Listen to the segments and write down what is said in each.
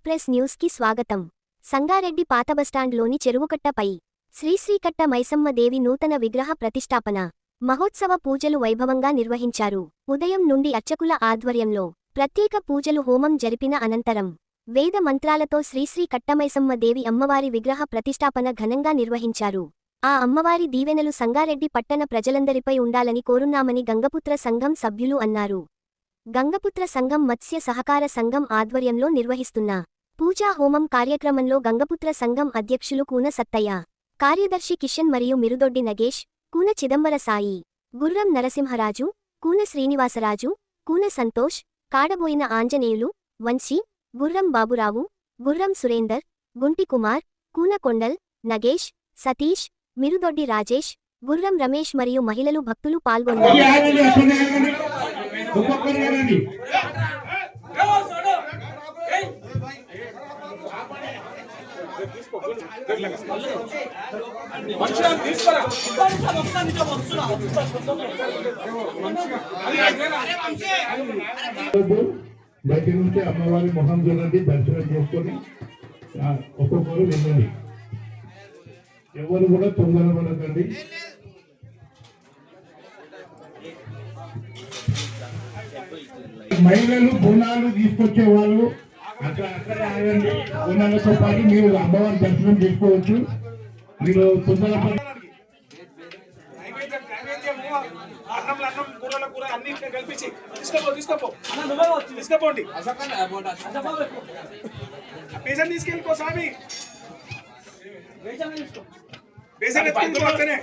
Express న్యూస్కి స్వాగతం. సంగారెడ్డి పాత బస్టాండ్లోని చెరువుకట్టపై శ్రీశ్రీకట్ట మైసమ్మ దేవి నూతన విగ్రహ ప్రతిష్టాపన మహోత్సవ పూజలు వైభవంగా నిర్వహించారు. ఉదయం నుండి అర్చకుల ఆధ్వర్యంలో ప్రత్యేక పూజలు హోమం జరిపిన అనంతరం వేద మంత్రాలతో శ్రీశ్రీ కట్టమైసమ్మదేవి అమ్మవారి విగ్రహ ప్రతిష్టాపన ఘనంగా నిర్వహించారు. ఆ అమ్మవారి దీవెనలు సంగారెడ్డి పట్టణ ప్రజలందరిపై ఉండాలని కోరున్నామని గంగపుత్ర సంఘం సభ్యులు అన్నారు. గంగపుత్ర సంఘం మత్స్య సహకార సంఘం ఆధ్వర్యంలో నిర్వహిస్తున్న పూజా హోమం కార్యక్రమంలో గంగపుత్ర సంఘం అధ్యక్షులు కూన సత్తయ్య కార్యదర్శి కిషన్ మరియు మిరుదొడ్డి నగేష్ కూన చిదంబర సాయి గుర్రం నరసింహరాజు కూన శ్రీనివాసరాజు కూన సంతోష్ కాడబోయిన ఆంజనేయులు వంశీ గుర్రం బాబురావు గుర్రం సురేందర్ గుంటి కుమార్ కూన కొండల్ నగేష్ సతీష్ మిరుదొడ్డి రాజేష్ గుర్రం రమేష్ మరియు మహిళలు భక్తులు పాల్గొన్నారు. ఒక్కొక్కరు ఆగండి దగ్గర నుంచి అమ్మవారి మొహం చూడండి దర్శనం చేసుకొని ఒక్కొక్కరు వెళ్ళండి ఎవరు కూడా తొందరపడకండి. మహిళలు బోనాలు తీసుకొచ్చే వాళ్ళు అక్కడ అక్కడ ఆగండి బోనాలతో పాటు మీరు అమ్మవారి దర్శనం చేసుకోవచ్చు మీరు తొందరపడి నైవేద్యం తీసుకెళ్ళిపో స్వామి బేసన్ ఎత్తుకెళ్ళిపో పక్కనే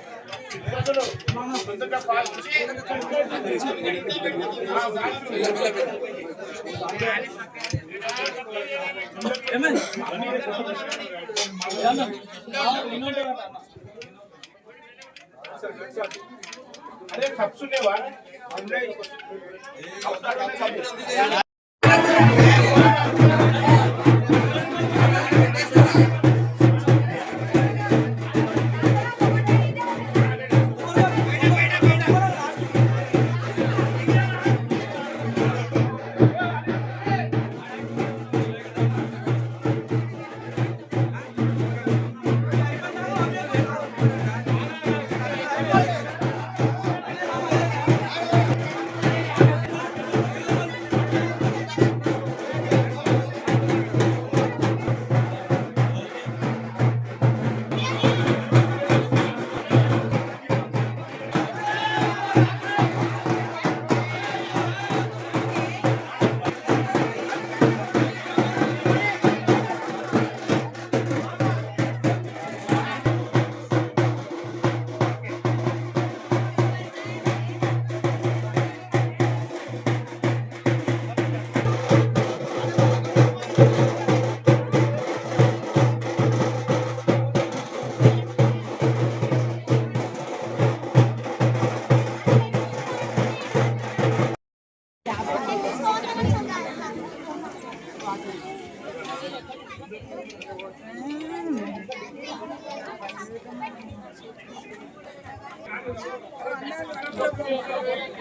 అరే కప్స్ ఉండేవా అంటే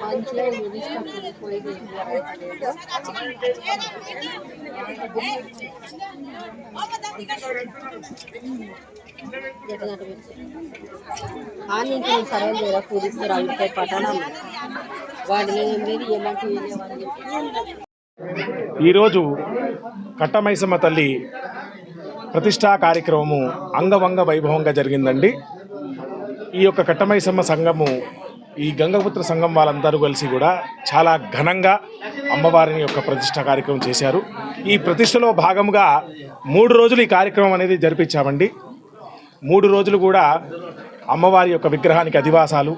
మంచిగా తీసుకొచ్చింది లేదా పూజిస్తారు అందుకే పట్టణం వాడిని మీరు లేదు ఏమంటే ఈరోజు కట్టమైసమ్మ తల్లి ప్రతిష్టా కార్యక్రమము అంగవంగ వైభవంగా జరిగిందండి. ఈ యొక్క కట్టమైసమ్మ సంఘము ఈ గంగపుత్ర సంఘం వాళ్ళందరూ కలిసి కూడా చాలా ఘనంగా అమ్మవారిని యొక్క ప్రతిష్ట కార్యక్రమం చేశారు. ఈ ప్రతిష్టలో భాగముగా మూడు రోజులు ఈ కార్యక్రమం అనేది జరిపించామండి. మూడు రోజులు కూడా అమ్మవారి యొక్క విగ్రహానికి అధివాసాలు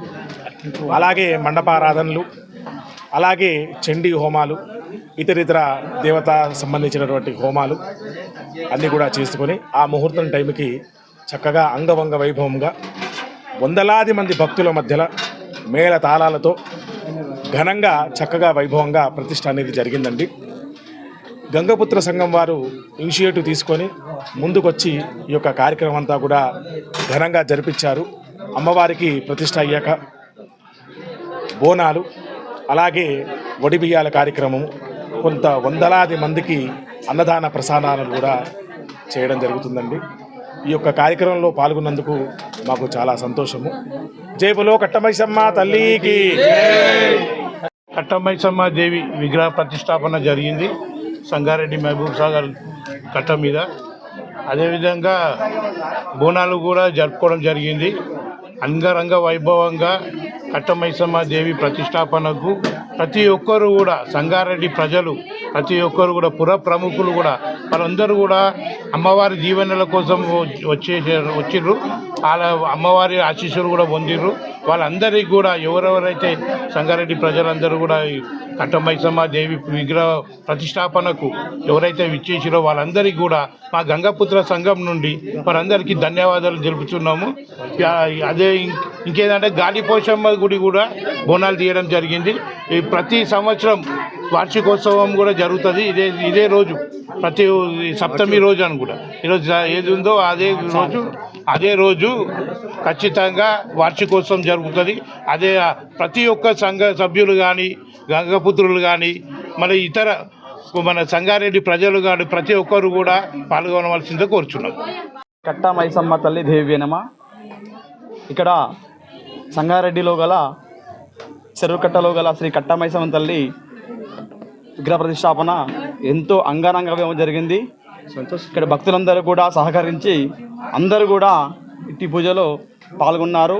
అలాగే మండపారాధనలు అలాగే చండీ హోమాలు ఇతరితర దేవత సంబంధించినటువంటి హోమాలు అన్నీ కూడా చేసుకొని ఆ ముహూర్తం టైంకి చక్కగా అంగవంగ వైభవంగా వందలాది మంది భక్తుల మధ్యలో మేళ తాళాలతో ఘనంగా చక్కగా వైభవంగా ప్రతిష్ట అనేది జరిగిందండి. గంగపుత్ర సంఘం వారు ఇనిషియేటివ్ తీసుకొని ముందుకొచ్చి ఈ యొక్క కార్యక్రమం అంతా కూడా ఘనంగా జరిపించారు. అమ్మవారికి ప్రతిష్ట అయ్యాక బోనాలు అలాగే వడి బియ్యాల కార్యక్రమం కొంత వందలాది మందికి అన్నదాన ప్రసాదాలను కూడా చేయడం జరుగుతుందండి. ఈ యొక్క కార్యక్రమంలో పాల్గొన్నందుకు మాకు చాలా సంతోషము. జేబులో కట్టమైసమ్మ తల్లికి. కట్టమైసమ్మ దేవి విగ్రహ ప్రతిష్టాపన జరిగింది. సంగారెడ్డి మహబూబ్ సాగర్ కట్ట మీద. అదేవిధంగా బోనాలు కూడా జరుపుకోవడం జరిగింది. అంగరంగ వైభవంగా కట్టమైసమ్మ దేవి ప్రతిష్టాపనకు ప్రతి ఒక్కరు కూడా సంగారెడ్డి ప్రజలు ప్రతి ఒక్కరు కూడా పుర ప్రముఖులు కూడా వాళ్ళందరూ కూడా అమ్మవారి దీవెనల కోసం వచ్చేసారు వచ్చిర్రు వాళ్ళ అమ్మవారి ఆశీస్సులు కూడా పొందిర్రు. వాళ్ళందరికీ కూడా ఎవరెవరైతే సంగారెడ్డి ప్రజలందరూ కూడా కట్టమైసమ్మ దేవి విగ్రహ ప్రతిష్టాపనకు ఎవరైతే విచ్చేసిరో వాళ్ళందరికీ కూడా మా గంగపుత్ర సంఘం నుండి వారందరికీ ధన్యవాదాలు తెలుపుతున్నాము. అదే ఇంకేదంటే గాలిపోషమ్మ గుడి కూడా బోనాలు తీయడం జరిగింది. ఈ ప్రతి సంవత్సరం వార్షికోత్సవం కూడా జరుగుతుంది. ఇదే ఇదే రోజు ప్రతి సప్తమి రోజు అని కూడా. ఈరోజు ఏది ఉందో అదే రోజు అదే రోజు ఖచ్చితంగా వార్షికోత్సవం జరుగుతుంది అదే ప్రతి ఒక్క సంఘ సభ్యులు కానీ గంగపుత్రులు కానీ మన ఇతర మన సంగారెడ్డి ప్రజలు కానీ ప్రతి ఒక్కరు కూడా పాల్గొనవలసిందే కోరుచున్నాం. కట్ట మైసమ్మ తల్లి దేవ్యనమ ఇక్కడ సంగారెడ్డిలో గల చెరువుకట్టలో గల శ్రీ కట్ట మైసమ్మ తల్లి విగ్రహ ప్రతిష్టాపన ఎంతో అంగరంగ వైభవం జరిగింది. ఇక్కడ భక్తులందరూ కూడా సహకరించి అందరూ కూడా ఇట్టి పూజలో పాల్గొన్నారు.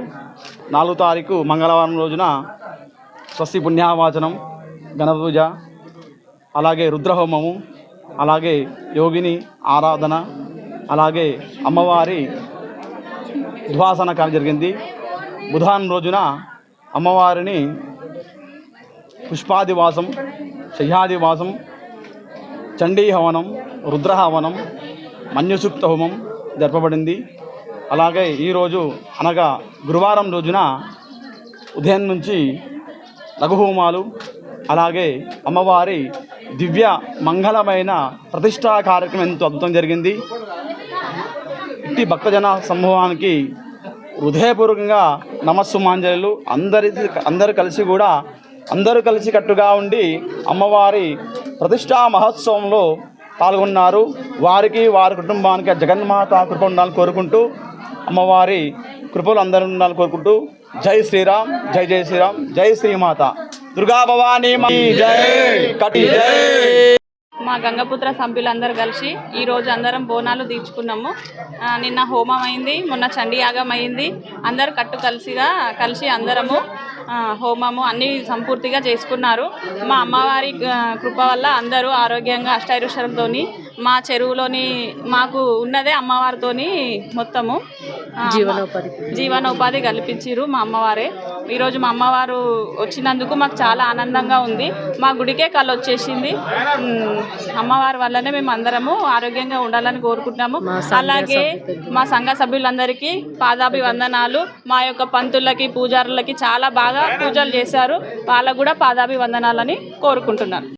నాలుగు తారీఖు మంగళవారం రోజున స్వస్తి పుణ్యావాచనం గణపూజ అలాగే రుద్రహోమము అలాగే యోగిని ఆరాధన అలాగే అమ్మవారి ఉద్వాసన కార్యం జరిగింది. బుధవారం రోజున అమ్మవారిని పుష్పాదివాసం శయ్యాదివాసం చండీ హవనం రుద్రహవనం మన్యుసూక్త హోమం జరపబడింది. అలాగే ఈరోజు అనగా గురువారం రోజున ఉదయం నుంచి లఘుహోమాలు అలాగే అమ్మవారి దివ్య మంగళమైన ప్రతిష్టా కార్యక్రమం ఎంతో అద్భుతం జరిగింది. ఇట్టి భక్తజన సమూహానికి హృదయపూర్వకంగా నమస్సుమాంజలు. అందరి అందరు కలిసి కూడా అందరూ కలిసి కట్టుగా ఉండి అమ్మవారి ప్రతిష్టా మహోత్సవంలో పాల్గొన్నారు. వారికి వారి కుటుంబానికి జగన్మాత కృప ఉండాలని కోరుకుంటూ అమ్మవారి కృపలు అందరూ ఉండాలని కోరుకుంటూ జై శ్రీరామ్ జై జై శ్రీరామ్ జై శ్రీమాత. దుర్గా భవానీ మా గంగపుత్ర సభ్యులందరూ కలిసి ఈ రోజు అందరం బోనాలు తీర్చుకున్నాము. నిన్న హోమం అయింది మొన్న చండీయాగం అయింది అందరు కట్టు కలిసిగా కలిసి అందరము హోమము అన్నీ సంపూర్తిగా చేసుకున్నారు. మా అమ్మవారి కృప వల్ల అందరూ ఆరోగ్యంగా అష్టైరుషరంతో మా చెరువులోని మాకు ఉన్నదే అమ్మవారితోని మొత్తము. జీవనోపాధి జీవనోపాధి కల్పించారు మా అమ్మవారే. ఈరోజు మా అమ్మవారు వచ్చినందుకు మాకు చాలా ఆనందంగా ఉంది. మా గుడికే కళ్ళు వచ్చేసింది. అమ్మవారి వల్లనే మేము అందరము ఆరోగ్యంగా ఉండాలని కోరుకుంటున్నాము. అలాగే మా సంఘ సభ్యులందరికీ పాదాభివందనాలు. మా యొక్క పంతులకి పూజారులకి చాలా బాగా పూజలు చేశారు. వాళ్ళకు కూడా పాదాభివందనాలని కోరుకుంటున్నాను.